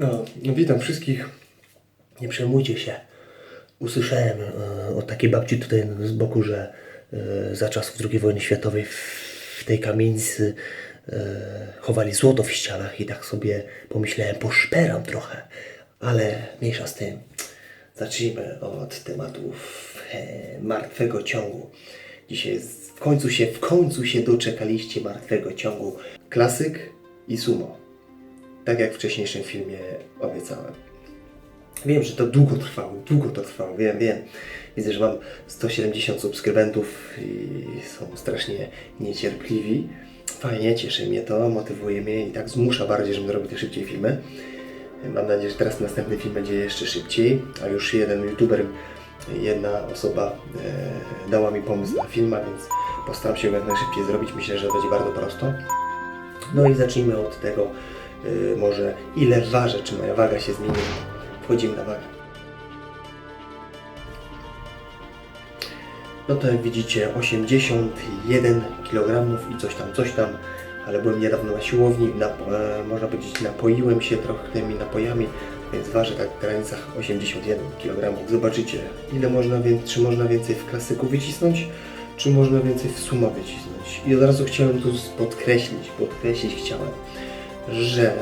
No, witam wszystkich. Nie przejmujcie się. Usłyszałem e, od takiej babci tutaj z boku, że e, za czasów II wojny światowej w, w tej kamienicy e, chowali złoto w ścianach i tak sobie pomyślałem, poszperam trochę, ale mniejsza z tym. Zacznijmy od tematów e, martwego ciągu. Dzisiaj w końcu się, w końcu się doczekaliście martwego ciągu. Klasyk i sumo. Tak jak w wcześniejszym filmie obiecałem. Wiem, że to długo trwało, długo to trwało, wiem, wiem. Widzę, że mam 170 subskrybentów i są strasznie niecierpliwi. Fajnie, cieszy mnie to, motywuje mnie i tak zmusza bardziej, żebym robił te szybciej filmy. Mam nadzieję, że teraz następny film będzie jeszcze szybciej, a już jeden youtuber, jedna osoba e, dała mi pomysł na film, a więc postaram się go jak najszybciej zrobić. Myślę, że będzie bardzo prosto. No i zacznijmy od tego, może ile ważę, czy moja waga się zmieniła. Wchodzimy na wagę. No to jak widzicie 81 kg i coś tam, coś tam, ale byłem niedawno na siłowni, napo- e, można powiedzieć napoiłem się trochę tymi napojami, więc ważę tak w granicach 81 kg. Zobaczycie ile można czy można więcej w klasyku wycisnąć, czy można więcej w sumo wycisnąć. I od razu chciałem tu podkreślić, podkreślić chciałem, że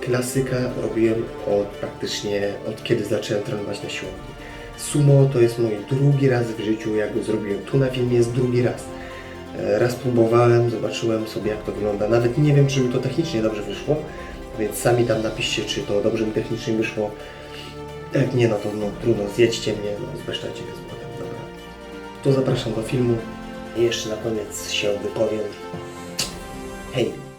klasyka robiłem od praktycznie od kiedy zacząłem trenować na siłowni. Sumo to jest mój drugi raz w życiu, jak go zrobiłem. Tu na filmie jest drugi raz. E, Raz próbowałem, zobaczyłem sobie jak to wygląda. Nawet nie wiem, czy mi to technicznie dobrze wyszło, więc sami tam napiszcie, czy to dobrze mi technicznie wyszło. Jak nie, no to no, trudno, zjedźcie mnie, no, zbesztajcie mnie z dobra. To zapraszam do filmu. I jeszcze na koniec się wypowiem. Hej!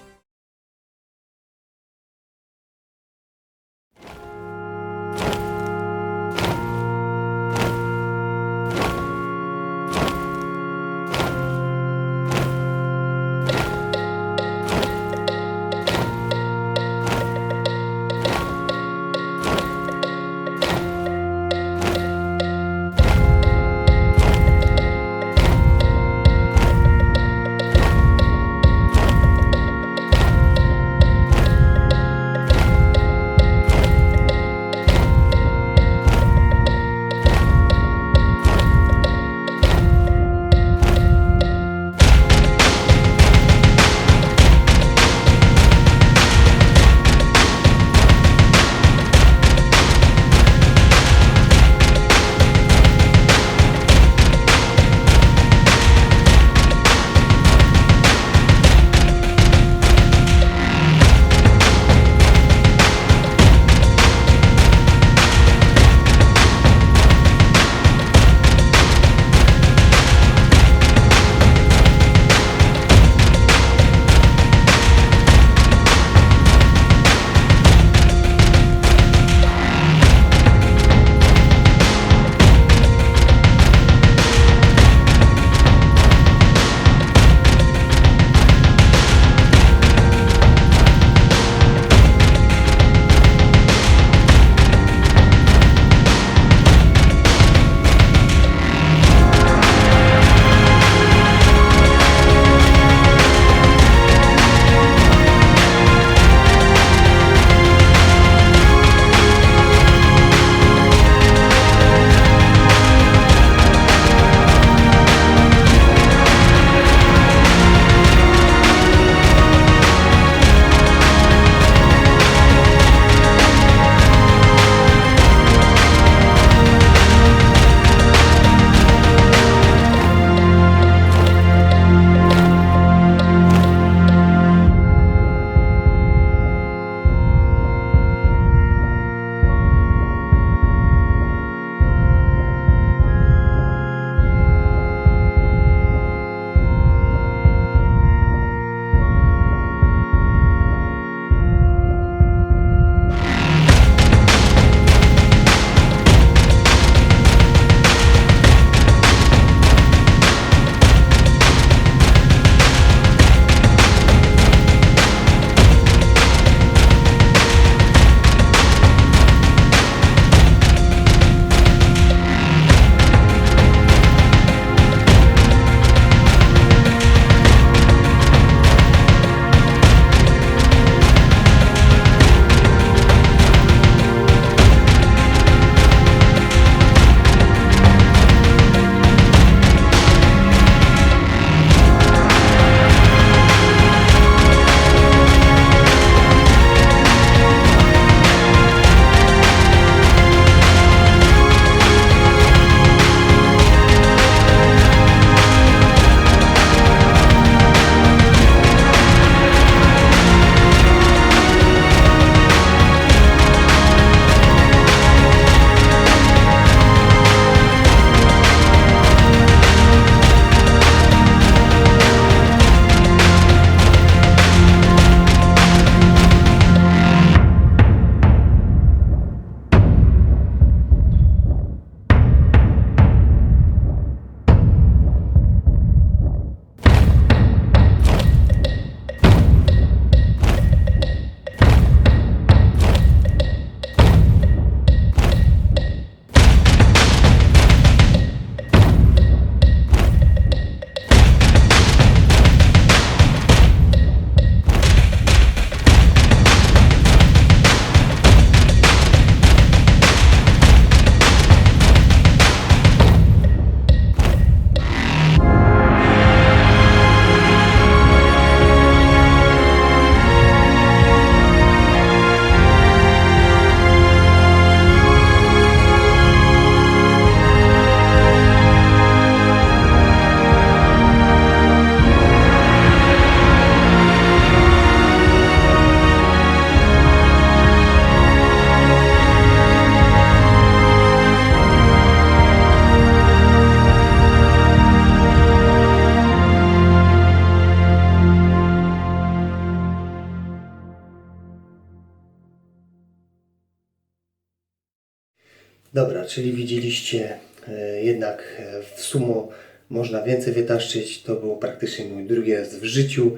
Dobra, czyli widzieliście e, jednak e, w sumo można więcej wytaszczyć. To był praktycznie mój drugi raz w życiu.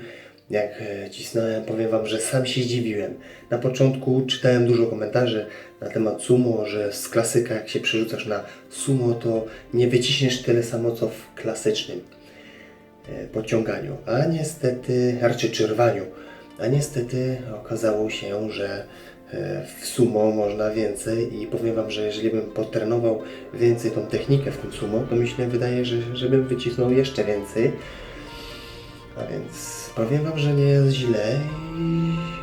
Jak e, cisnąłem, powiem Wam, że sam się zdziwiłem. Na początku czytałem dużo komentarzy na temat sumo, że z klasyka jak się przerzucasz na sumo, to nie wyciśniesz tyle samo co w klasycznym podciąganiu. A niestety, raczej czerwaniu. A niestety okazało się, że w sumo można więcej i powiem Wam, że jeżeli bym potrenował więcej tą technikę w tym sumo, to mi się wydaje, że, że bym wycisnął jeszcze więcej. A więc powiem Wam, że nie jest źle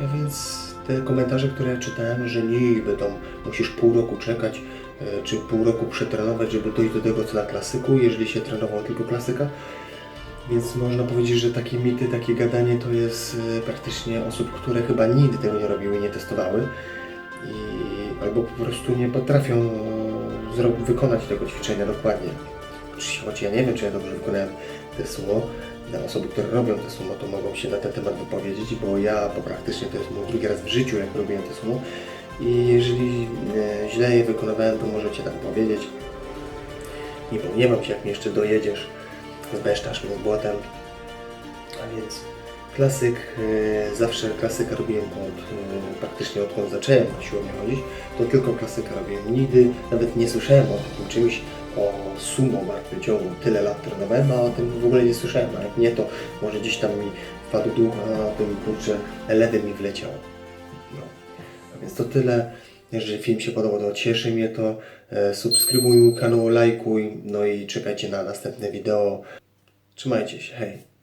a więc te komentarze, które czytałem, że niby tam musisz pół roku czekać, e, czy pół roku przetrenować, żeby dojść do tego co na klasyku, jeżeli się trenował tylko klasyka, więc można powiedzieć, że takie mity, takie gadanie to jest e, praktycznie osób, które chyba nigdy tego nie robiły, nie testowały i albo po prostu nie potrafią e, wykonać tego ćwiczenia dokładnie. Choć ja nie wiem, czy ja dobrze wykonałem te sumo, dla osoby, które robią te sumo, to mogą się na ten temat wypowiedzieć, bo ja bo praktycznie to jest mój drugi raz w życiu, jak robiłem te sumo i jeżeli e, źle je wykonywałem, to możecie tam powiedzieć. Nie pogniewam się, jak mnie jeszcze dojedziesz, zbesztasz mnie błotem. A więc klasyk, e, zawsze klasyka robiłem od, e, praktycznie odkąd zacząłem na siłownię chodzić, to tylko klasyka robiłem. Nigdy nawet nie słyszałem o takim czymś, o sumo martwym ciągu. Tyle lat trenowałem, a o tym w ogóle nie słyszałem. A jak nie, to może gdzieś tam mi wpadł duch, a tym kurczę lewy mi wleciał. No. A więc to tyle. Jeżeli film się podobał, to cieszy mnie to. E, subskrybuj mój kanał, lajkuj, no i czekajcie na następne wideo. Trzymajcie się, hej!